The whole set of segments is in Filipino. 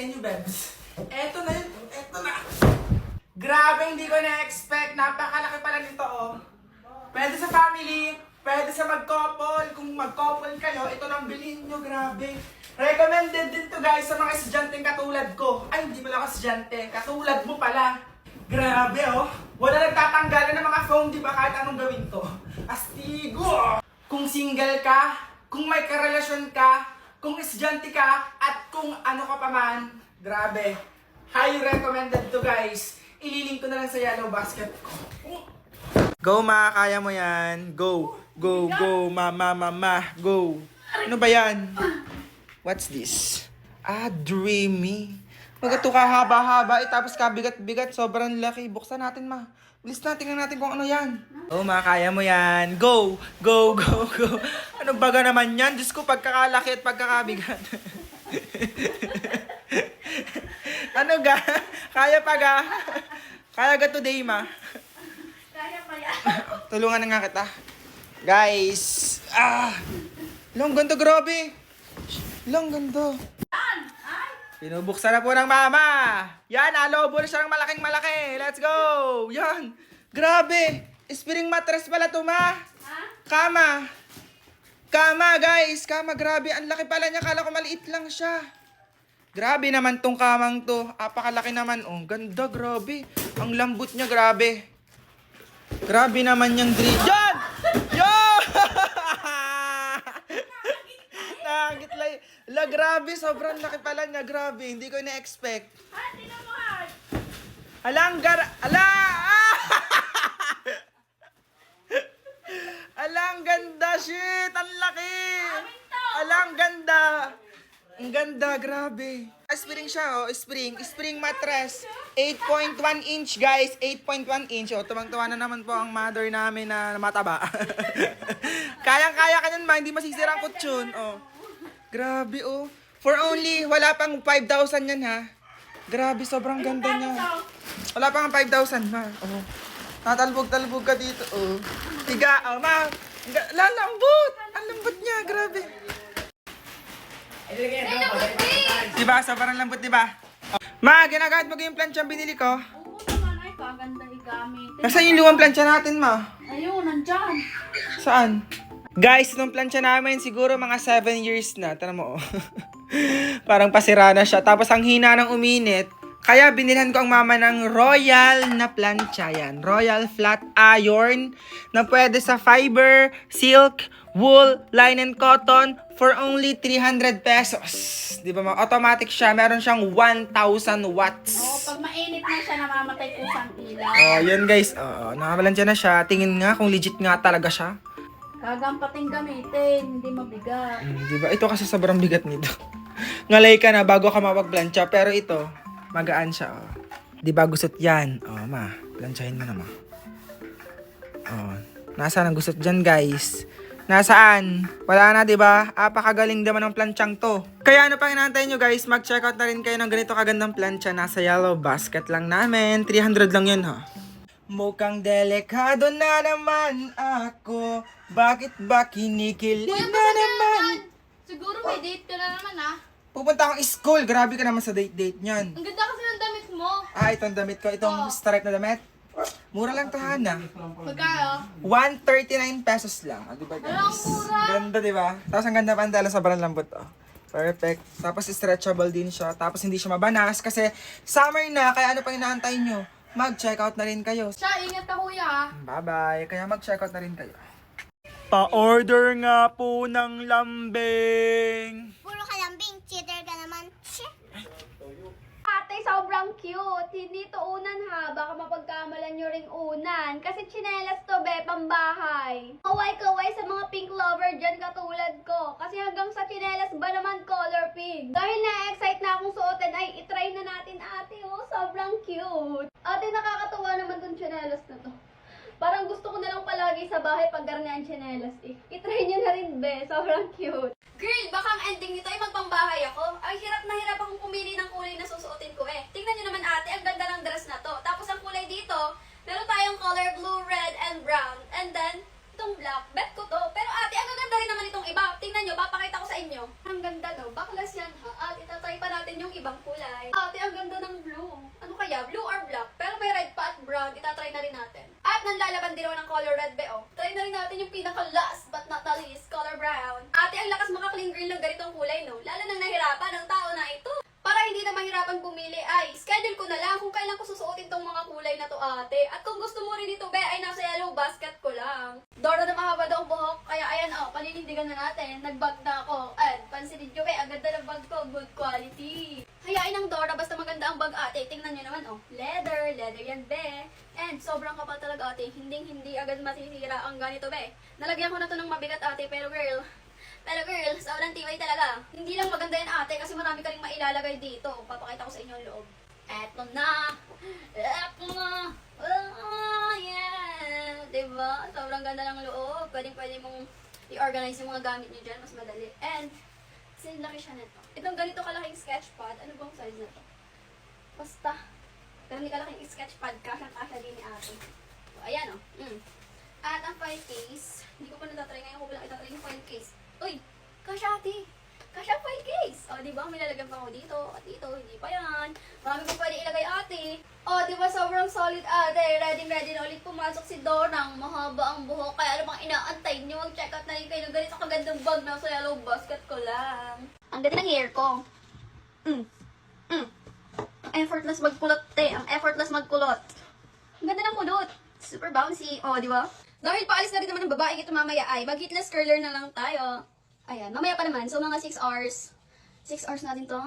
sa inyo, Bebs. Eto na yun. Eto na. Grabe, hindi ko na-expect. Napakalaki pala nito, oh. Pwede sa family, pwede sa mag-couple. Kung mag-couple kayo, ito lang bilhin nyo, grabe. Recommended din to guys sa mga estudyanteng katulad ko. Ay, hindi pala ako estudyante. Katulad mo pala. Grabe, oh. Wala nagtatanggalan ng mga phone, di ba? Kahit anong gawin to. Astigo! Kung single ka, kung may karelasyon ka, kung estudyante ka, at kung ano ka pa man, grabe. Highly recommended to guys. Ililink ko na lang sa yellow basket ko. Go ma, kaya mo yan. Go, go, go, ma, ma, ma, ma, go. Ano ba yan? What's this? Ah, dreamy. Magato ka haba-haba, eh, tapos kabigat-bigat, sobrang laki. Buksan natin, ma. Bilis natin, tingnan natin kung ano yan. Oh, ma, kaya mo yan. Go, go, go, go. Ano baga naman yan? Diyos ko, pagkakalaki at pagkakabigat. ano ga? Kaya pa ga? Kaya ga today, ma? Kaya pa yan. Tulungan na nga kita. Guys! Ah! Long ganda, grabe! Long ganda. Pinubuksan na po ng mama. Yan, alobo na siya ng malaking malaki. Let's go! Yan! Grabe! Spring mattress pala to, ma. Ha? Kama. Kama, guys. Kama, grabe. Ang laki pala niya. Kala ko maliit lang siya. Grabe naman tong kamang to. Apakalaki naman. Oh, ganda, grabe. Ang lambot niya, grabe. Grabe naman yung green. Yan! Nakakit lang. La, grabe. Sobrang laki pala niya. Grabe. Hindi ko na-expect. Ha? Tingnan mo ha! Alang gar... Ala! Ah! Alang ganda, shit! Ang laki! Alang ganda! Ang ganda, grabe. Ah, Spring siya, oh. Spring. Spring mattress. 8.1 inch, guys. 8.1 inch. Oh, tumang-tuwa na naman po ang mother namin na mataba. Kayang-kaya ka ma. Hindi masisira ang kutsyon. Oh. Grabe, oh. For only, wala pang 5,000 yan, ha. Grabe, sobrang ganda niya. Wala pa nga 5,000, ma. Oh. Tatalbog-talbog ka dito, oh. Tiga, oh, ma. Lalambot! Ang lambot niya, grabe. Diba? Sobrang lambot, diba? Oh. Ma, ginagamit mo yung plancha binili ko. Oo naman ay kaganda igamit. Nasaan yung lumang plancha natin, ma? Ayun, nandyan. Saan? Guys, itong plancha namin, siguro mga 7 years na. Tara mo, oh. Parang pasira na siya. Tapos ang hina ng uminit. Kaya binilhan ko ang mama ng Royal na plancha yan. Royal Flat Iron na pwede sa fiber, silk, wool, linen, cotton for only 300 pesos. Di ba? ma- Automatic siya. Meron siyang 1,000 watts. Oo, pag mainit na siya, namamatay po sa ilaw. Oh, yun guys. Oo, nakabalansya na siya. Tingin nga kung legit nga talaga siya. Gagampating gamitin, hindi mabigat. Mm, di ba? Ito kasi sobrang bigat nito. Ngalay ka na bago ka mapagplansya. Pero ito, magaan siya. Oh. Di ba gusot yan? Oh, ma. Plansyahin mo na, ma. Oh. Nasaan ang gusot dyan, guys? Nasaan? Wala na, di ba? Apakagaling naman ng planchang to. Kaya ano pang inaantay nyo, guys? Mag-check out na rin kayo ng ganito kagandang plancha. Nasa yellow basket lang namin. 300 lang yun, ha? Mukhang delikado na naman ako. Bakit ba kinikilig na naman? Siguro may date ka na naman ah. Pupunta akong school. Grabe ka naman sa date-date niyan. Ang ganda kasi ng damit mo. Ah, itong damit ko. Itong stripe na damit. Mura lang to, Hana. Magkano? 139 pesos lang. Ah, di ba, guys? Walang mura. Ganda, di ba? Tapos ang ganda pa ang dala, sobrang lambot, oh. Perfect. Tapos stretchable din siya. Tapos hindi siya mabanas kasi summer na. Kaya ano pa inaantay nyo? Mag-check out na rin kayo. Siya, ingat ka kuya. Bye-bye. Kaya mag-check out na rin kayo. Pa-order nga po ng lambing. Puro ka lambing, cheater ka naman. Ate, sobrang cute. Hindi to unan ha. Baka mapagkamalan nyo ring unan. Kasi chinelas to, be, pambahay. Kaway-kaway sa mga pink lover dyan katulad ko. Kasi hanggang sa chinelas ba naman color pink. Dahil na-excite na akong suotin, ay itry na natin ate, oh. Sobrang cute. Ate, nakakatuwa naman tong chinelas na to. Parang gusto ko na lang palagi sa bahay pag garnihan chinelas eh. I-try nyo na rin, be. Sobrang cute. Girl, baka ang ending nito ay magpambahay ako. Ang hirap na hirap akong pumili ng kulay na susuotin ko eh. Tingnan nyo naman ate, ang ganda ng dress na to. Tapos ang kulay dito, meron tayong color blue, red, and brown. And then, itong black. Bet ko to. Pero ate, ang gaganda rin naman itong iba. Tingnan nyo, papakita ko sa inyo. Ang ganda no. Bakla siya. But not the least, color brown. Ate, ang lakas maka-clean girl ng ganitong kulay, no? Lalo nang nahirapan ng tao na ito. Para hindi na mahirapan pumili, ay schedule ko na lang kung kailan ko susuotin tong mga kulay na to, ate. At kung gusto mo rin ito, be, ay nasa yellow basket ko lang. Dora na mahaba daw ang buhok, kaya ayan, oh, paninindigan na natin. Nagbag na ako. At, pansinin nyo, be, ang ganda ng bag ko, good quality. Hayain ang Dora, basta maganda ang bag, ate. Tingnan nyo naman, oh, leather, leather yan, be. And sobrang kapal talaga, ate. Hindi, hindi agad masisira ang ganito, be. Nalagyan ko na to ng mabigat, ate, pero girl, pero girl, sobrang tibay talaga. Hindi lang maganda yan ate kasi marami ka rin mailalagay dito. Papakita ko sa inyo ang loob. Eto na! Eto na! Oh, yeah! Diba? Sobrang ganda ng loob. Pwedeng pwede mong i-organize yung mga gamit niyo dyan. Mas madali. And, kasi laki siya nito. Itong ganito kalaking sketchpad. Ano bang size na to? Basta. Pero hindi kalaking sketchpad. Kasha-kasha din ni ate. So, ayan o. Oh. Mm. At ang file case, hindi ko pa natatry ngayon ko lang itatry yung file case. Uy, kasha ate. Kasha file case. O, di ba? May lalagyan pa ako dito at dito. Hindi pa yan. Marami pa pwede ilagay ate. O, di ba? Sobrang solid ate. Ready, ready na ulit pumasok si Dorang. Mahaba ang buhok. Kaya ano bang inaantay? Mag-check out na rin kayo ng ganito kagandang bag na sa yellow basket ko lang. Ang ganda ng hair ko. Mm. Mm. Effortless magkulot, te. Ang effortless magkulot. Ang ganda ng kulot. Super bouncy. O, di ba? Dahil paalis na rin naman ng babae ito mamaya ay mag-hitless curler na lang tayo. Ayan, mamaya pa naman. So, mga 6 hours. 6 hours natin to.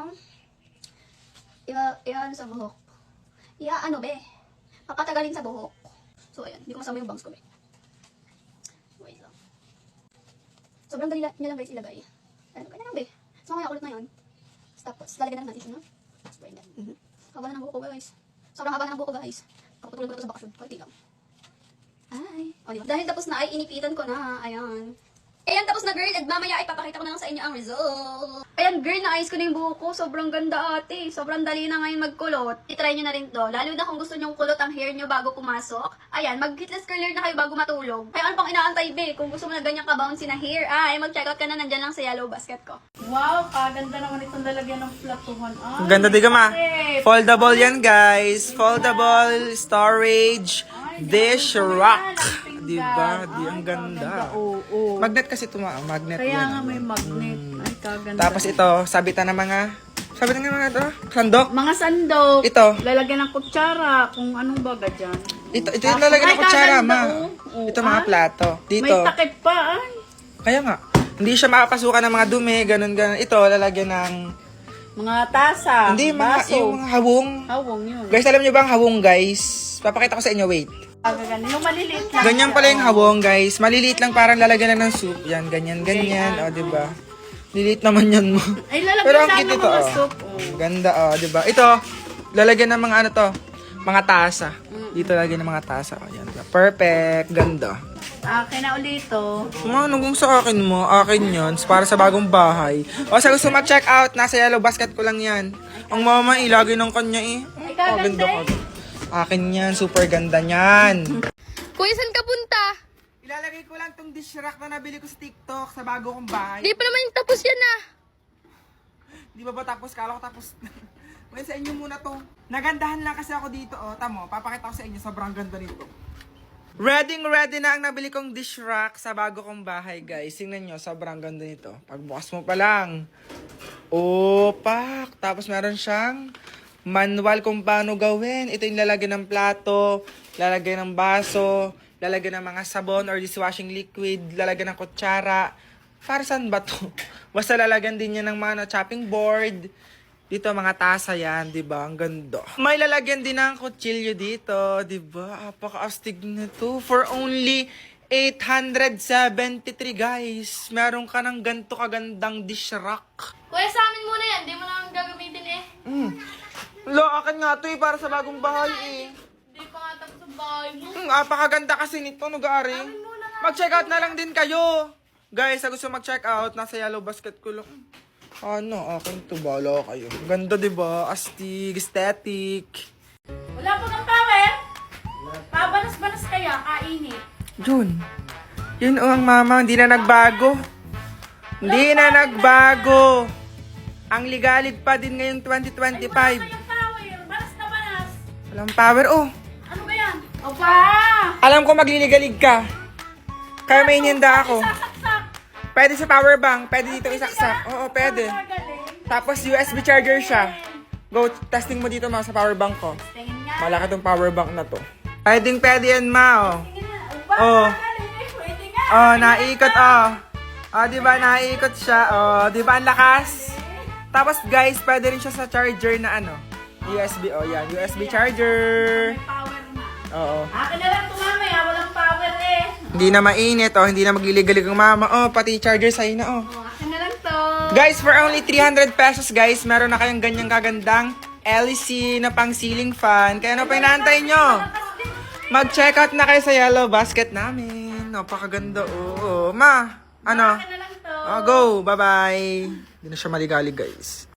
Iba, ano sa buhok. Iya, ano be? Papatagalin sa buhok. So, ayan. Hindi ko masama yung bangs ko be. Wait lang. Sobrang dali niya lang guys ilagay. Ayan, kanya lang be. So, mamaya ulit na yun. Tapos, lalagyan na natin siya, no? Spray na. Haba na ng buhok ko, guys. Sobrang haba na ng buhok ko, guys. Kapatulog ko na sa bakasyon. Kunti lang. Ay. O, diba? Dahil tapos na, ay inipitan ko na. Ayan. Ayan, tapos na girl. At mamaya ay papakita ko na lang sa inyo ang result. Ayan, girl, naayos ko na yung buhok ko. Sobrang ganda, ate. Sobrang dali na ngayon magkulot. I-try nyo na rin to. Lalo na kung gusto nyong kulot ang hair nyo bago pumasok. Ayan, mag-hitless curler na kayo bago matulog. Ay, ano pang inaantay, be? Kung gusto mo na ganyan ka-bouncy na hair, ay, mag-check out ka na nandyan lang sa yellow basket ko. Wow, kaganda naman itong lalagyan ng platuhan. Ay, ganda di ka ma. Foldable yan guys. Foldable, storage, dish rack. Di ba? Di ang ganda. Oo, oo. Magnet kasi ito ma. Magnet Kaya yan. nga may magnet. Ay, kaganda. Tapos ito, sabitan ng mga, sabitan ng mga ito, sandok. Mga sandok. Ito. Lalagyan ng kutsara. Kung anong baga dyan. Ito, ito yung lalagyan ng Ay, kutsara, kaganda, ma. oh. Oh, Ito mga ah. plato. May Dito. takip pa, ay. Kaya nga. Hindi siya makapasukan ng mga dumi, ganun, ganun. Ito, lalagyan ng, Mga tasa. hindi, mga, baso. yung mga hawong. Hawong yun. Guys, alam niyo ba ang hawong, guys? Papakita ko sa inyo, wait. Kaganda. Yung maliliit lang. Ganyan pala yung oh. hawong, guys. Maliliit lang parang lalagyan lang ng soup. Yan, ganyan, ganyan. O, di ba? Liliit naman yan mo. Ay, lalagyan Pero ang sana cute ng ito, mga oh. soup. Oh. Ganda, oh, di ba? Ito, lalagyan ng mga ano to, mga tasa. Dito lagyan ng mga tasa. O, yan. diba? Perfect. Ganda. Akin na ulit oh. to. Ano kung sa akin mo, akin yan. Para sa bagong bahay. O sa gusto ma-check out, nasa yellow basket ko lang yan. Ang mama, ilagay ng kanya eh. Ay, kaganda eh. ka. Akin yan, super ganda niyan. Kuya, saan ka punta? Ilalagay ko lang tong dish rack na nabili ko sa TikTok sa bago kong bahay. Di pa naman tapos yan ah. Di ba ba tapos? Kala ko tapos. Ngayon sa inyo muna to. Nagandahan lang kasi ako dito. O, tamo, papakita ko sa inyo. Sobrang ganda nito. Ready ready na ang nabili kong dish rack sa bago kong bahay, guys. Tingnan nyo, sobrang ganda nito. Pagbukas mo pa lang. Opak! Tapos meron siyang manual kung paano gawin. Ito yung lalagyan ng plato, lalagyan ng baso, lalagyan ng mga sabon or dishwashing liquid, lalagyan ng kutsara. Para saan ba to? Basta lalagyan din niya ng mga ano, chopping board. Dito mga tasa yan, 'di ba? Ang ganda. May lalagyan din ng kutsilyo dito, 'di ba? Apaka-astig nito for only 873 guys. Meron ka ng ganto kagandang dish rack. Kuya, sa amin muna yan. Di mo na gagamitin eh. Mm. Lo, akin nga to eh, para sa bagong bahay eh. Di pa nga tapos ang bahay mo. Mm, apakaganda kasi nito, nag-aari. Mag-check out na lang din kayo. Guys, sa gusto mag-check out, nasa yellow basket ko lang. Ano, akin to, bala kayo. Ganda, di ba? Astig, aesthetic. Wala po ng power? Pabanas-banas kaya, kainit. Yun. Yun oh, ang mama, hindi na nagbago. Hindi na nagbago. Ang ligalig pa din ngayong 2025. Yung power, banas na banas. Walang power. Oh, Ano ba yan? Opa! alam ko magliligalig ka. Kaya may ininda ako. Sasaktan Pwede sa power bank. Pwede dito isaksak. Oo, pwede. Tapos USB charger siya. Go, testing mo dito ma sa power bank ko. Malaki tong power bank na to. Pwedeng pwede yan ma, oh. Oh. Oh, naikot, oh. Oh, di ba, naikot siya. Oh, di ba, ang lakas? Tapos, guys, pwede rin siya sa charger na ano. USB, oh, yan. USB charger. May power na. Oo. Akin na lang ito Hindi na mainit, oh. Hindi na magliligalig ang mama. Oh, pati charger sa'yo na, oh. Oh, akin na lang to. Guys, for only 300 pesos, guys, meron na kayong ganyang kagandang LEC na pang ceiling fan. Kaya ano pa inaantay nyo? Mag-check out na kayo sa yellow basket namin. Napakaganda, oo. Ma, ano? Akin na lang to. Oh, go. Bye-bye. Hindi na siya maligalig, guys.